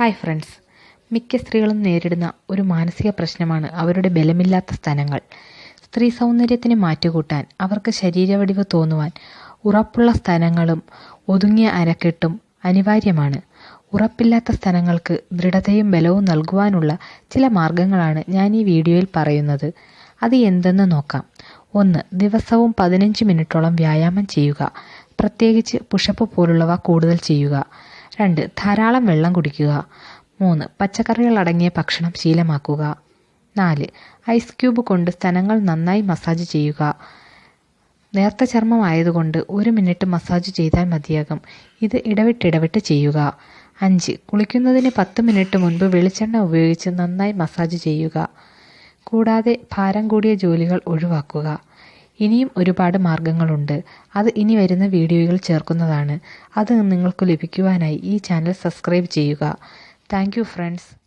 Hi friends മിക്ക സ്ത്രീകളും നേരിടുന്ന ഒരു മാനസിക പ്രശ്നമാണ് അവരുടെ ബലമില്ലാത്ത സ്ഥലങ്ങൾ. സ്ത്രീ സൗന്ദര്യത്തിന് മാറ്റുകൂട്ടാൻ അവർക്ക് ശരീരവടിവ് തോന്നുവാൻ ഉറപ്പുള്ള സ്ഥലങ്ങളും ഒതുങ്ങിയ അരക്കെട്ടും അനിവാര്യമാണ്. ഉറപ്പില്ലാത്ത സ്ഥലങ്ങൾക്ക് ദൃഢതയും ബലവും നൽകുവാനുള്ള ചില മാർഗങ്ങളാണ് ഞാൻ ഈ വീഡിയോയിൽ പറയുന്നത്. അത് എന്തെന്ന് നോക്കാം. ഒന്ന് ദിവസവും പതിനഞ്ച് മിനിറ്റോളം വ്യായാമം ചെയ്യുക. പ്രത്യേകിച്ച് പുഷപ്പ് പോലുള്ളവ കൂടുതൽ ചെയ്യുക. രണ്ട് ധാരാളം വെള്ളം കുടിക്കുക. മൂന്ന് പച്ചക്കറികൾ അടങ്ങിയ ഭക്ഷണം ശീലമാക്കുക. നാല് ഐസ് ക്യൂബ് കൊണ്ട് സ്ഥലങ്ങൾ നന്നായി മസാജ് ചെയ്യുക. നേർത്ത ചർമ്മം ആയതുകൊണ്ട് ഒരു മിനിറ്റ് മസാജ് ചെയ്താൽ മതിയാകും. ഇത് ഇടവിട്ടിടവിട്ട് ചെയ്യുക. അഞ്ച് കുളിക്കുന്നതിന് പത്ത് മിനിറ്റ് മുൻപ് വെളിച്ചെണ്ണ ഉപയോഗിച്ച് നന്നായി മസാജ് ചെയ്യുക. കൂടാതെ ഭാരം കൂടിയ ജോലികൾ ഒഴിവാക്കുക. ഇനിയും ഒരുപാട് മാർഗങ്ങളുണ്ട്. അത് ഇനി വരുന്ന വീഡിയോയിൽ ചേർക്കുന്നതാണ്. അത് നിങ്ങൾക്ക് ലഭിക്കുവാനായി ഈ ചാനൽ സബ്സ്ക്രൈബ് ചെയ്യുക. Thank friends.